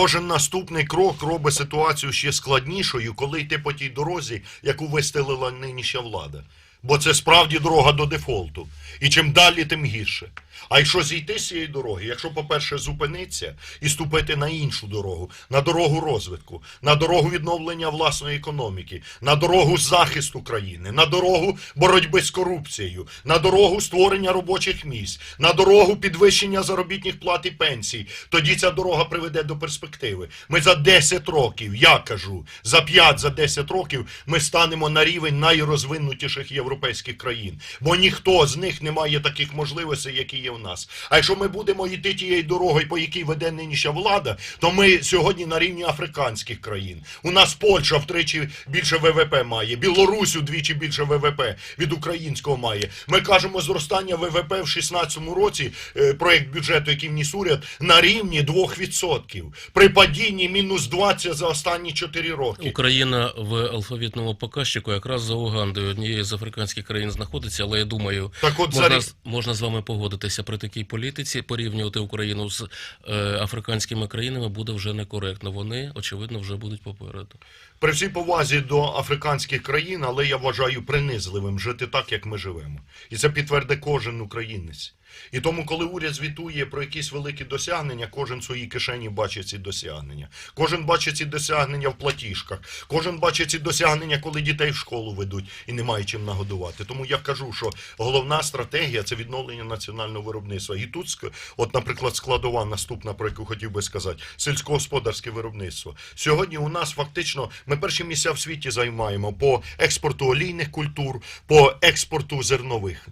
Кожен наступний крок робить ситуацію ще складнішою, коли йти по тій дорозі, яку вистелила нинішня влада. Бо це справді дорога до дефолту. І чим далі, тим гірше. А якщо зійти з цієї дороги, якщо, по-перше, зупинитися і ступити на іншу дорогу, на дорогу розвитку, на дорогу відновлення власної економіки, на дорогу захисту країни, на дорогу боротьби з корупцією, на дорогу створення робочих місць, на дорогу підвищення заробітних плат і пенсій, тоді ця дорога приведе до перспективи. Ми за 10 років, я кажу, за 5 за 10 років ми станемо на рівень найрозвинутіших європейських країн, бо ніхто з них не має таких можливостей, які є в нас. А якщо ми будемо йти тією дорогою, по якій веде нинішня влада, то ми сьогодні на рівні африканських країн. У нас Польща втричі більше ВВП має, Білорусь удвічі більше ВВП від українського має. Ми кажемо зростання ВВП в 16 році, е, проект бюджету, який вніс уряд, на рівні 2%. При падінні мінус 20 за останні 4 роки. Україна в алфавітному показчику якраз за Угандою, однією з африканських країн знаходиться, але я думаю, Так от можна, рік- з- можна з вами погодитися при такій політиці, порівнювати Україну з е, африканськими країнами буде вже некоректно. Вони, очевидно, вже будуть попереду. При всій повазі до африканських країн, але я вважаю принизливим жити так, як ми живемо. І це підтвердить кожен українець. І тому, коли уряд звітує про якісь великі досягнення, кожен в своїй кишені бачить ці досягнення. Кожен бачить ці досягнення в платіжках. Кожен бачить ці досягнення, коли дітей в школу ведуть і немає чим нагодувати. Тому я кажу, що головна стратегія це відновлення національного виробництва. І тут, от, наприклад, складова наступна, про яку хотів би сказати, сільськогосподарське виробництво. Сьогодні у нас фактично ми перші місця в світі займаємо по експорту олійних культур, по експорту зернових.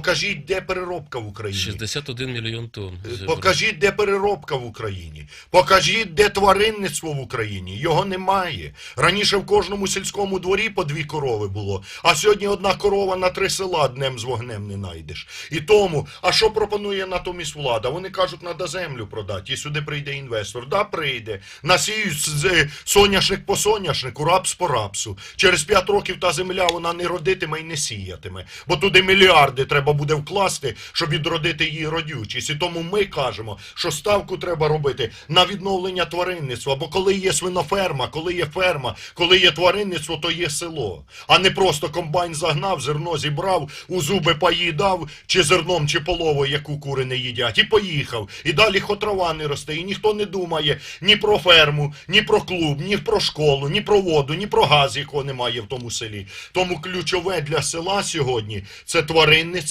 Покажіть, де переробка в Україні. 61 мільйон тонн. Покажіть, де переробка в Україні. Покажіть, де тваринництво в Україні. Його немає. Раніше в кожному сільському дворі по дві корови було, а сьогодні одна корова на три села днем з вогнем не найдеш. І тому, а що пропонує натомість влада? Вони кажуть, треба землю продати, і сюди прийде інвестор. Да, прийде. Насіють з- соняшник по соняшнику, рапс по рапсу. Через п'ять років та земля вона не родитиме і не сіятиме. Бо туди мільярди треба буде вкласти, щоб відродити її родючість. І тому ми кажемо, що ставку треба робити на відновлення тваринництва. Бо коли є свиноферма, коли є ферма, коли є тваринництво, то є село. А не просто комбайн загнав, зерно зібрав, у зуби поїдав, чи зерном, чи половою, яку кури не їдять, і поїхав. І далі хотрова не росте. І ніхто не думає ні про ферму, ні про клуб, ні про школу, ні про воду, ні про газ, якого немає в тому селі. Тому ключове для села сьогодні це тваринництво.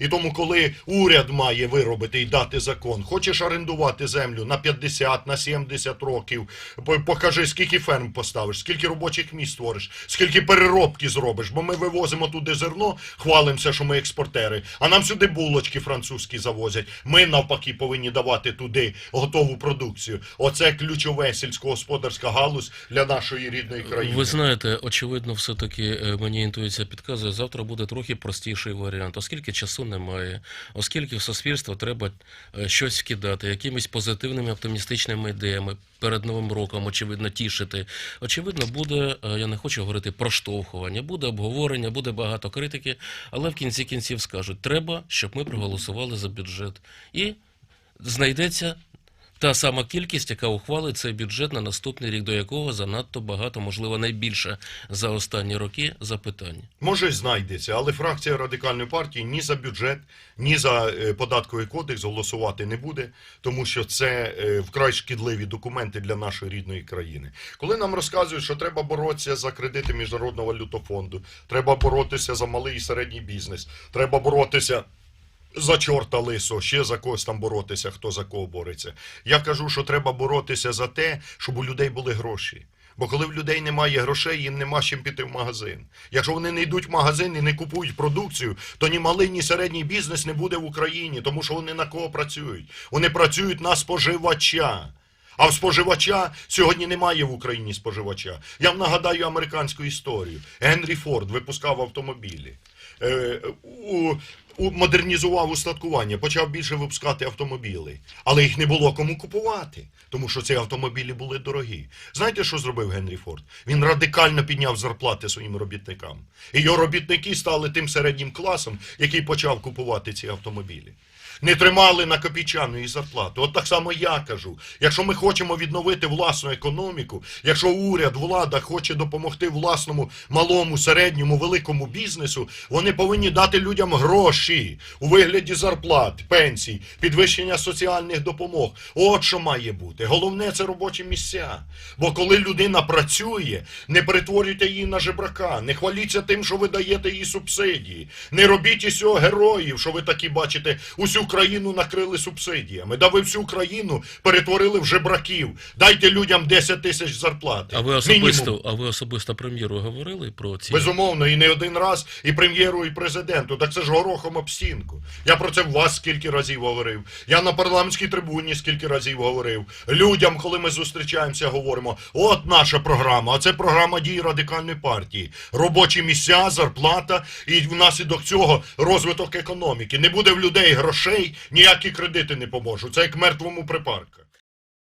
І тому, коли уряд має виробити і дати закон, хочеш орендувати землю на 50, на 70 років, покажи, скільки ферм поставиш, скільки робочих місць створиш, скільки переробки зробиш. Бо ми вивозимо туди зерно, хвалимося, що ми експортери, а нам сюди булочки французькі завозять. Ми навпаки повинні давати туди готову продукцію. Оце ключове сільськогосподарська галузь для нашої рідної країни. Ви знаєте, очевидно, все-таки е, мені інтуїція підказує, завтра буде трохи простіший варіант, оскільки часу немає, оскільки в суспільство треба е, щось вкидати, якимись позитивними оптимістичними ідеями перед новим роком, очевидно, тішити. Очевидно, буде, е, я не хочу говорити проштовхування, буде обговорення, буде багато критики, але в кінці кінців скажуть, треба, щоб ми проголосували за бюджет. І знайдеться та сама кількість, яка ухвалить цей бюджет на наступний рік, до якого занадто багато, можливо, найбільше за останні роки запитань. Може, знайдеться, але фракція радикальної партії ні за бюджет, ні за е, податковий кодекс голосувати не буде, тому що це е, вкрай шкідливі документи для нашої рідної країни. Коли нам розказують, що треба боротися за кредити міжнародного валютного фонду, треба боротися за малий і середній бізнес, треба боротися. За чорта лисо, ще за когось там боротися, хто за кого бореться. Я кажу, що треба боротися за те, щоб у людей були гроші. Бо коли в людей немає грошей, їм нема з чим піти в магазин. Якщо вони не йдуть в магазин і не купують продукцію, то ні малий, ні середній бізнес не буде в Україні, тому що вони на кого працюють? Вони працюють на споживача. А в споживача сьогодні немає в Україні споживача. Я вам нагадаю американську історію. Генрі Форд випускав автомобілі. Е, модернізував устаткування, почав більше випускати автомобілі. Але їх не було кому купувати, тому що ці автомобілі були дорогі. Знаєте, що зробив Генрі Форд? Він радикально підняв зарплати своїм робітникам. І його робітники стали тим середнім класом, який почав купувати ці автомобілі. Не тримали на копійчаної зарплати. От так само я кажу. Якщо ми хочемо відновити власну економіку, якщо уряд, влада хоче допомогти власному малому, середньому, великому бізнесу, вони повинні дати людям гроші у вигляді зарплат, пенсій, підвищення соціальних допомог. От що має бути. Головне це робочі місця. Бо коли людина працює, не перетворюйте її на жебрака, не хваліться тим, що ви даєте їй субсидії. Не робіть із цього героїв, що ви такі бачите, усю країну накрили субсидіями. Да ви всю країну перетворили в жебраків. Дайте людям 10 тисяч зарплати. А ви Мінімум. особисто, а ви особисто прем'єру говорили про ці Безумовно, і не один раз, і прем'єру, і президенту. Так це ж горохом об стінку. Я про це в вас скільки разів говорив. Я на парламентській трибуні скільки разів говорив. Людям, коли ми зустрічаємося, говоримо: от наша програма, а це програма дій радикальної партії. Робочі місця, зарплата, і внаслідок цього розвиток економіки. Не буде в людей грошей, ніякі кредити не поможуть. Це як мертвому припарка.